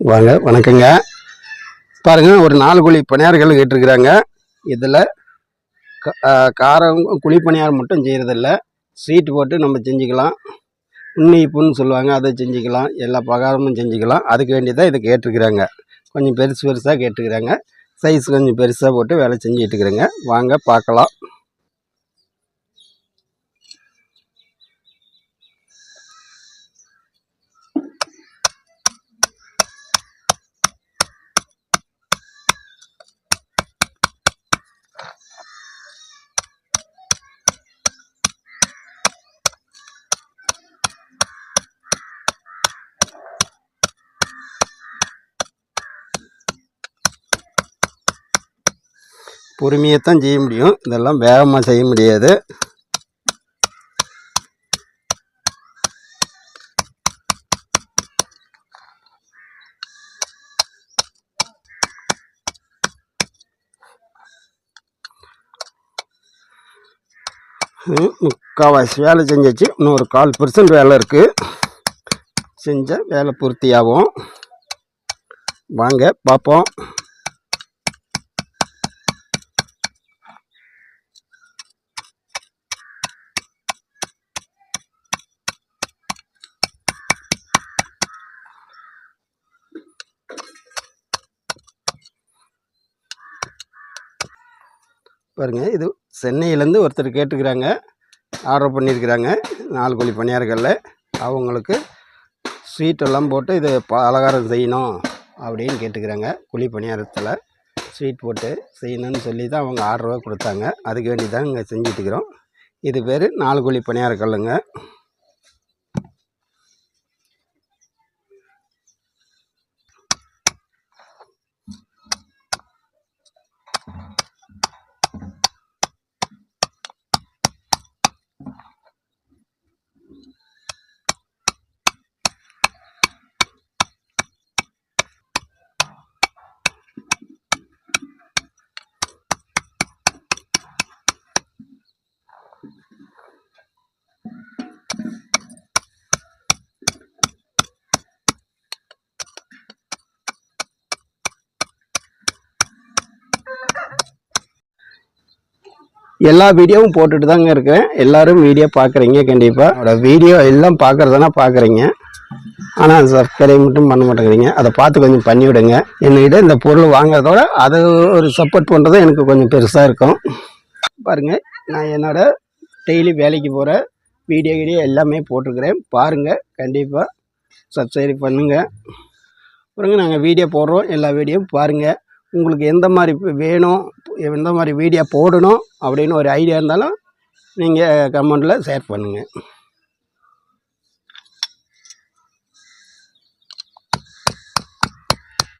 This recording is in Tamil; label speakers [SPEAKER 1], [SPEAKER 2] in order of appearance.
[SPEAKER 1] வாங்க வணக்கங்க. பாருங்கள் ஒரு நாலு குழி பணியார்கள் கேட்டிருக்கிறாங்க. இதில் காரம் குழி பணியாரம் மட்டும் செய்கிறதில்ல ஸ்வீட் போட்டு நம்ம செஞ்சுக்கலாம். உன்னிப்புன்னு சொல்லுவாங்க அதை செஞ்சுக்கலாம். எல்லா பகாரமும் செஞ்சுக்கலாம். அதுக்கு வேண்டி இதை கேட்டிருக்கிறாங்க. கொஞ்சம் பெருசு பெருசாக கேட்டுக்கிறாங்க சைஸ் கொஞ்சம் பெருசாக போட்டு வேலை செஞ்சுட்டு இருக்கிறேங்க. வாங்க பார்க்கலாம். பொறுமையைத்தான் தான் செய்ய முடியும். இதெல்லாம் வேகமாக செய்ய முடியாது. முக்கால்வாசி வேலை செஞ்சாச்சு. இன்னும் ஒரு கால் பர்சன்ட் வேலை இருக்குது செஞ்சால் வேலை பூர்த்தியாகும். வாங்க பார்ப்போம். பாருங்கள் இது சென்னையிலேருந்து ஒருத்தர் கேட்டுக்கிறாங்க ஆர்டர் பண்ணியிருக்கிறாங்க நாலு கோழி பணியாரங்களில் அவங்களுக்கு ஸ்வீட்டெல்லாம் போட்டு இது ப அலங்காரம் செய்யணும் அப்படின்னு கேட்டுக்கிறாங்க. குழி பணியாரத்தில் ஸ்வீட் போட்டு செய்யணும்னு சொல்லி தான் அவங்க ஆர்டராக கொடுத்தாங்க. அதுக்கு வேண்டி தான் இங்கே செஞ்சிட்ருக்கிறோம் இது பேர் நாலு குழி பணியார கல்லுங்க எல்லா வீடியோவும் போட்டுட்டு தாங்க இருக்கிறேன் எல்லாரும் வீடியோ பார்க்குறீங்க கண்டிப்பாக என்னோடய வீடியோ எல்லாம் பார்க்குறதுனா பார்க்குறீங்க ஆனால் சப்ஸ்கிரைப் மட்டும் பண்ண மாட்டேங்கிறீங்க. அதை பார்த்து கொஞ்சம் பண்ணிவிடுங்க. என்கிட்ட இந்த பொருள் வாங்குறதோட அதை ஒரு சப்போர்ட் பண்ணுறதும் எனக்கு கொஞ்சம் பெருசாக இருக்கும். பாருங்கள் நான் என்னோட டெய்லி வேலைக்கு போகிற வீடியோ வீடியோ எல்லாமே போட்டிருக்கிறேன். பாருங்கள் கண்டிப்பாக சப்ஸ்கிரைப் பண்ணுங்கள் அப்புறங்க நாங்கள் வீடியோ போடுறோம். எல்லா வீடியோவும் பாருங்கள் உங்களுக்கு எந்த மாதிரி வேணும் எந்த மாதிரி வீடியோ போடணும் அப்படின்னு ஒரு ஐடியா இருந்தாலும் நீங்கள் கமெண்டில் ஷேர் பண்ணுங்கள்